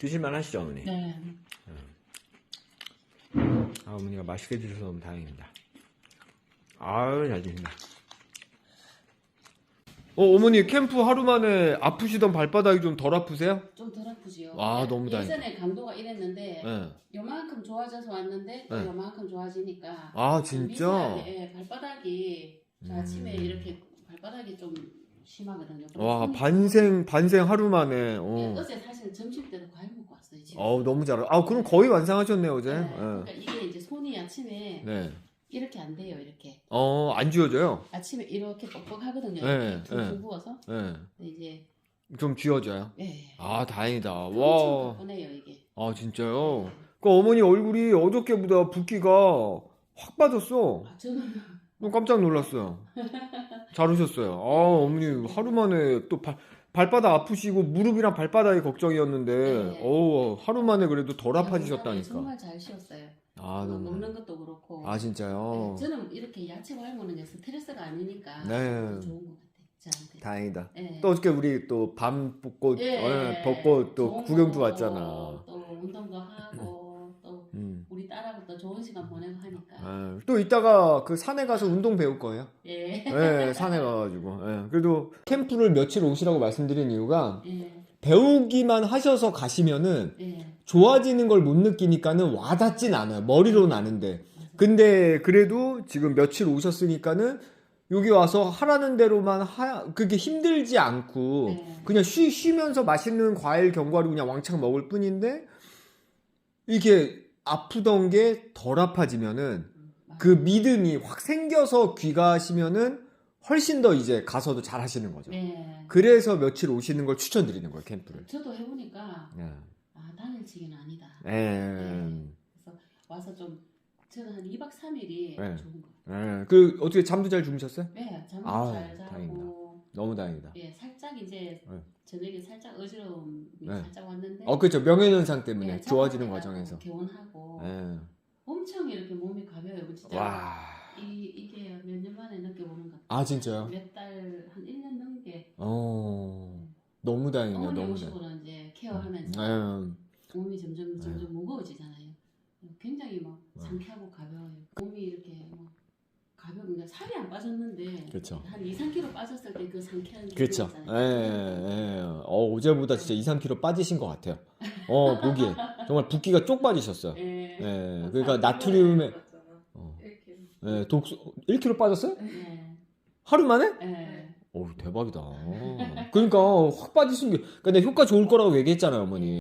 드실만 하시죠, 어머니? 네. 아, 어머니가 맛있게 드셔서 너무 다행입니다. 아유, 잘 드신다. 어, 어머니 캠프 하루 만에 아프시던 발바닥이 좀 덜 아프세요? 좀 덜 아프지요. 아, 너무 다행이다. 예전에 감도가 이랬는데 네. 요만큼 좋아져서 왔는데 또 네. 요만큼 좋아지니까 아, 진짜? 미세하게, 예, 발바닥이 저 아침에 음. 이렇게 발바닥이 좀 심하거든요. 와, 반생, 반생 하루 만에. 예, 어. 어제 사실 점심 때도 어우, 너무 잘. 아, 그럼 거의 완성하셨네요, 어제. 네, 네. 그러니까 이게 이제 손이 아침에 네. 이렇게 안 돼요. 이렇게 어, 안 지워져요? 아침에 이렇게 뻑뻑하거든요. 네, 이렇게 퉁퉁 네. 부어서 네. 근데 이제 좀 지워져요. 예. 아, 다행이다. 엄청 와. 바쁘네요 이게. 아, 진짜요? 그 어머니 얼굴이 어저께보다 붓기가 확 빠졌어. 아, 저는 너무 깜짝 놀랐어요. 잘 오셨어요. 아, 어머니 하루 만에 또 발, 발바닥 아프시고 무릎이랑 발바닥이 걱정이었는데, 네. 어우, 하루 만에 그래도 덜 건강에 아파지셨다니까. 정말 잘 쉬었어요. 아, 어, 너무. 먹는 것도 그렇고. 아, 진짜요? 네, 저는 이렇게 야채 게 스트레스가 아니니까 네. 좋은 것 같아요. 저한테. 다행이다. 네. 또 어저께 우리 또 밤벚꽃, 예, 어, 벚꽃 또 구경도 거, 왔잖아. 하고 또 좋은 시간 보내고 하니까. 아, 또 이따가 그 산에 가서 운동 배울 거예요. 예. 네, 산에 가가지고. 예, 그래도 캠프를 며칠 오시라고 말씀드린 이유가 예. 배우기만 하셔서 가시면은 예. 좋아지는 걸 못 느끼니까는 와닿진 않아요. 머리로는 아는데. 근데 그래도 지금 며칠 오셨으니까는 여기 와서 하라는 대로만 하, 그게 힘들지 않고 네. 그냥 쉬, 쉬면서 맛있는 과일 견과류 그냥 왕창 먹을 뿐인데 이게 아프던 게 덜 아파지면은 그 믿음이 확 생겨서 귀가하시면은 훨씬 더 이제 가서도 잘 하시는 거죠. 예. 그래서 며칠 오시는 걸 추천드리는 거예요, 캠프를. 저도 해보니까 예. 아 당일치기는 아니다. 예. 그래서 와서 좀 저는 한 2박 3일이 네. 좋은 것 같아요. 예. 그 어떻게 잠도 잘 주무셨어요? 네, 잠도 아유, 잘 자고 다행이다. 너무 다행이다. 예, 살짝 이제 네. 저녁에 살짝 어지러움이 네. 살짝 왔는데 어, 그렇죠. 명예현상 때문에 예, 좋아지는 과정에서. 개운하고 예. 엄청 이렇게 몸이 가벼워요. 진짜 와. 이, 이게 몇 년 만에 느껴보는 것 같아요. 아, 진짜요? 몇 달, 한 1년 넘게 어. 너무 다행이네요. 어머니 너무 다행. 모시고는 이제 케어하면서 예. 몸이 점점 네. 점점 무거워지잖아요. 굉장히 막 네. 상쾌하고 가벼워요. 몸이 이렇게 막 가벼운 게 살이 안 빠졌는데 그렇죠. 한 2, 3kg 빠졌을 때 그 상쾌한 그렇죠. 예, 예. 어, 어제보다 진짜 2, 3kg 빠지신 것 같아요. 어, 보기에. 정말 붓기가 쪽 빠지셨어요. 예. 예. 그러니까 나트륨에 어. 이렇게 예, 독소 1kg 빠졌어요? 예. 하루 만에? 예. 어우, 대박이다. 그러니까 확 빠지신 게 그러니까 내가 효과 좋을 거라고 얘기했잖아요, 어머니.